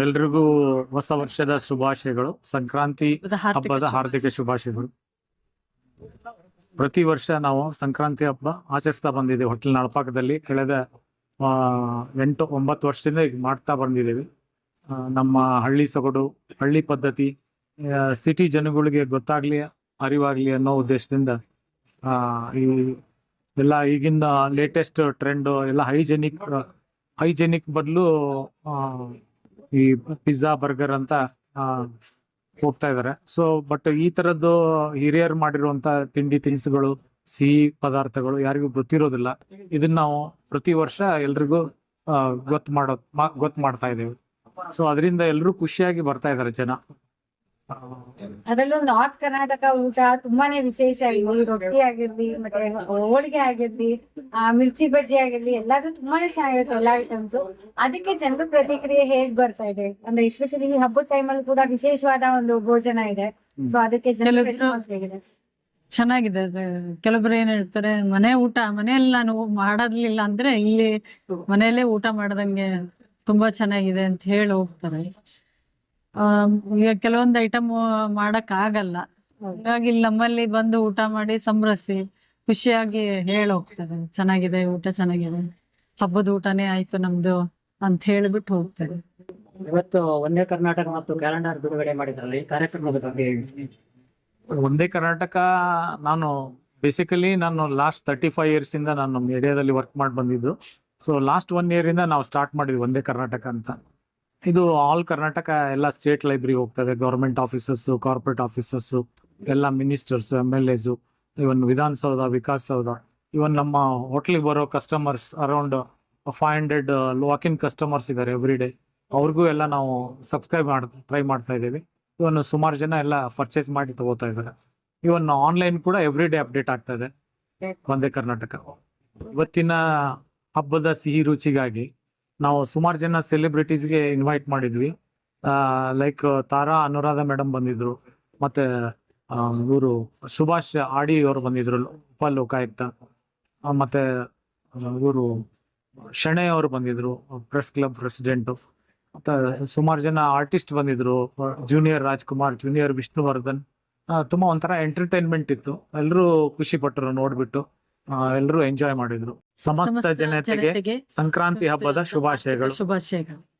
ಎಲ್ರಿಗೂ ಹೊಸ ವರ್ಷದ ಶುಭಾಶಯಗಳು. ಸಂಕ್ರಾಂತಿ ಹಬ್ಬದ ಹಾರ್ದಿಕ ಶುಭಾಶಯಗಳು. ಪ್ರತಿ ವರ್ಷ ನಾವು ಸಂಕ್ರಾಂತಿ ಹಬ್ಬ ಆಚರಿಸ್ತಾ ಬಂದಿದ್ದೇವೆ. ಹೋಟೆಲ್ ನಳಪಾಕದಲ್ಲಿ ಕಳೆದ ಎಂಟು ಒಂಬತ್ತು ವರ್ಷದಿಂದ ಈಗ ಮಾಡ್ತಾ ಬಂದಿದ್ದೇವೆ. ನಮ್ಮ ಹಳ್ಳಿ ಸೊಗಡು ಹಳ್ಳಿ ಪದ್ಧತಿ ಸಿಟಿ ಜನಗಳಿಗೆ ಗೊತ್ತಾಗ್ಲಿ ಅರಿವಾಗ್ಲಿ ಅನ್ನೋ ಉದ್ದೇಶದಿಂದ ಆ, ಈ ಎಲ್ಲ ಈಗಿನ ಲೇಟೆಸ್ಟ್ ಟ್ರೆಂಡ್ ಎಲ್ಲ ಹೈಜೆನಿಕ್ ಹೈಜೆನಿಕ್ ಬದಲು ಈ ಪಿಜ್ಜಾ ಬರ್ಗರ್ ಅಂತ ಹೋಗ್ತಾ ಇದಾರೆ. ಸೊ ಬಟ್ ಈ ತರದ್ದು ಹಿರಿಯರು ಮಾಡಿರುವಂತ ತಿಂಡಿ ತಿನಿಸುಗಳು, ಸಿಹಿ ಪದಾರ್ಥಗಳು ಯಾರಿಗೂ ಗೊತ್ತಿರೋದಿಲ್ಲ. ಇದನ್ನ ನಾವು ಪ್ರತಿ ವರ್ಷ ಎಲ್ರಿಗೂ ಗೊತ್ತು ಮಾಡೋ ಗೊತ್ತು ಮಾಡ್ತಾ ಇದ್ದೇವೆ. ಸೊ ಅದರಿಂದ ಎಲ್ಲರೂ ಖುಷಿಯಾಗಿ ಬರ್ತಾ ಇದ್ದಾರೆ ಜನ. ಅದರಲ್ಲೂ ನಾರ್ತ್ ಕರ್ನಾಟಕ ಊಟ ತುಂಬಾನೇ ವಿಶೇಷ. ಇಲ್ಲಿ ರೊಟ್ಟಿ ಆಗಿರ್ಲಿ ಮತ್ತೆ ಹೋಳಿಗೆ ಆಗಿರ್ಲಿ ಆ ಮಿರ್ಚಿ ಬಜ್ಜಿ ಆಗಿರ್ಲಿ ಎಲ್ಲಾದ್ರೂ ತುಂಬಾನೇ ಚೆನ್ನಾಗಿರುತ್ತೆ ಎಲ್ಲಾ ಐಟಮ್ಸ್ ಅದಕ್ಕೆ ಜನರ ಪ್ರತಿಕ್ರಿಯೆ ಹೇಗ್ ಬರ್ತಾ ಇದೆ? ಅಂದ್ರೆ ಎಸ್ಪೆಷಲಿ ಈ ಹಬ್ಬದ ಟೈಮಲ್ಲಿ ಕೂಡ ವಿಶೇಷವಾದ ಒಂದು ಭೋಜನ ಇದೆ. ಸೊ ಅದಕ್ಕೆ ಜನರ ಕೆಲವ್ರು- ರೆಸ್ಪಾನ್ಸ್ ಹೇಗಿದೆ? ಚೆನ್ನಾಗಿದೆ. ಅದು. ಕೆಲವೊಬ್ರು ಏನ್ ಹೇಳ್ತಾರೆ ಮನೆ ಊಟ ಮನೆಯಲ್ಲಿ ನಾನು ಮಾಡಲಿಲ್ಲ ಅಂದ್ರೆ ಇಲ್ಲಿ ಮನೆಯಲ್ಲೇ ಊಟ ಮಾಡದಂಗೆ ತುಂಬಾ ಚೆನ್ನಾಗಿದೆ ಅಂತ ಹೇಳಿ ಹೋಗ್ತಾರೆ. ಈಗ ಕೆಲವೊಂದು ಐಟಮ್ ಮಾಡಕ್ ಆಗಲ್ಲ ಹಾಗಾಗಿ ಇಲ್ಲಿ ನಮ್ಮಲ್ಲಿ ಬಂದು ಊಟ ಮಾಡಿ ಸಂಭ್ರಸಿ ಖುಷಿಯಾಗಿ ಹೇಳಿ ಹೋಗ್ತಾರೆ ಚೆನ್ನಾಗಿದೆ ಊಟ ಚೆನ್ನಾಗಿದೆ. ಹಬ್ಬದ ಊಟನೇ ಆಯ್ತು ನಮ್ದು ಅಂತ ಹೇಳ್ಬಿಟ್ಟು ಹೋಗ್ತಾರೆ ಇವತ್ತು ಒಂದೇ ಕರ್ನಾಟಕ ಮತ್ತು ಕ್ಯಾಲೆಂಡರ್ ಬಿಡುಗಡೆ ಮಾಡಿದ್ರಲ್ಲಿ ಈ ಕಾರ್ಯಕ್ರಮದ ಬಗ್ಗೆ ಒಂದೇ ಕರ್ನಾಟಕ ನಾನು ಬೇಸಿಕಲಿ ನಾನು ಲಾಸ್ಟ್ ತರ್ಟಿ ಫೈವ್ ಇಯರ್ಸ್ ಇಂದ ನಾನು ಮೀಡಿಯಾದಲ್ಲಿ ವರ್ಕ್ ಮಾಡಿ ಬಂದಿದ್ದು ಸೊ ಲಾಸ್ಟ್ ಒನ್ ಇಯರ್ ಇಂದ ನಾವು ಸ್ಟಾರ್ಟ್ ಮಾಡಿದ್ವಿ ಒಂದೇ ಕರ್ನಾಟಕ ಅಂತ. ಇದು ಆಲ್ ಕರ್ನಾಟಕ ಎಲ್ಲ ಸ್ಟೇಟ್ ಲೈಬ್ರರಿ ಹೋಗ್ತದೆ. ಗೌರ್ಮೆಂಟ್ ಆಫೀಸಸ್ ಕಾರ್ಪೊರೇಟ್ ಆಫೀಸಸ್ ಎಲ್ಲ ministers M L S even Vidhana Soudha Vikasa Soudha even ನಮ್ಮ ಹೋಟ್ಲಿಗೆ ಬರೋ customers around five hundred walk in customers ಇದ್ದಾರೆ ಎವ್ರಿ ಡೇ ಅವ್ರಿಗೂ ಎಲ್ಲ ನಾವು ಸಬ್ಸ್ಕ್ರೈಬ್ ಮಾಡಿ ಟ್ರೈ ಮಾಡ್ತಾ ಇದ್ದೀವಿ. ಇವನ್ ಸುಮಾರು ಜನ ಎಲ್ಲ ಪರ್ಚೇಸ್ ಮಾಡಿ ತಗೋತಾ ಇದ್ದಾರೆ ಇವನ್ ಆನ್ಲೈನ್ ಕೂಡ ಎವ್ರಿ ಡೇ ಅಪ್ಡೇಟ್ ಆಗ್ತಾ ಇದೆ. ಒಂದೇ ಕರ್ನಾಟಕ ಇವತ್ತಿನ ಹಬ್ಬದ ಸಿಹಿ ರುಚಿಗಾಗಿ ನಾವು ಸುಮಾರು ಜನ ಸೆಲೆಬ್ರಿಟೀಸ್ಗೆ ಇನ್ವೈಟ್ ಮಾಡಿದ್ವಿ. ಲೈಕ್ ತಾರಾ ಅನುರಾಧ ಮೇಡಮ್ ಬಂದಿದ್ರು. ಮತ್ತೆ ಇವರು ಸುಭಾಷ್ ಆಡಿ ಅವರು ಬಂದಿದ್ರು, ಉಪ ಲೋಕಾಯುಕ್ತ. ಮತ್ತೆ ಇವರು ಶಣೆ ಅವರು ಬಂದಿದ್ರು ಪ್ರೆಸ್ ಕ್ಲಬ್ ಪ್ರೆಸಿಡೆಂಟು ಮತ್ತೆ ಸುಮಾರು ಜನ ಆರ್ಟಿಸ್ಟ್ ಬಂದಿದ್ರು ಜೂನಿಯರ್ ರಾಜ್ಕುಮಾರ್ ಜೂನಿಯರ್ ವಿಷ್ಣುವರ್ಧನ್. ತುಂಬಾ ಒಂಥರ ಎಂಟರ್ಟೈನ್ಮೆಂಟ್ ಇತ್ತು. ಎಲ್ಲರೂ ಖುಷಿ ಪಟ್ಟರು ನೋಡ್ಬಿಟ್ಟು. ಎಲ್ಲರೂ ಎಂಜಾಯ್ ಮಾಡಿದ್ರು. ಸಮಸ್ತ ಜನತೆಗೆ ಸಂಕ್ರಾಂತಿ ಹಬ್ಬದ ಶುಭಾಶಯಗಳು. ಶುಭಾಶಯಗಳು.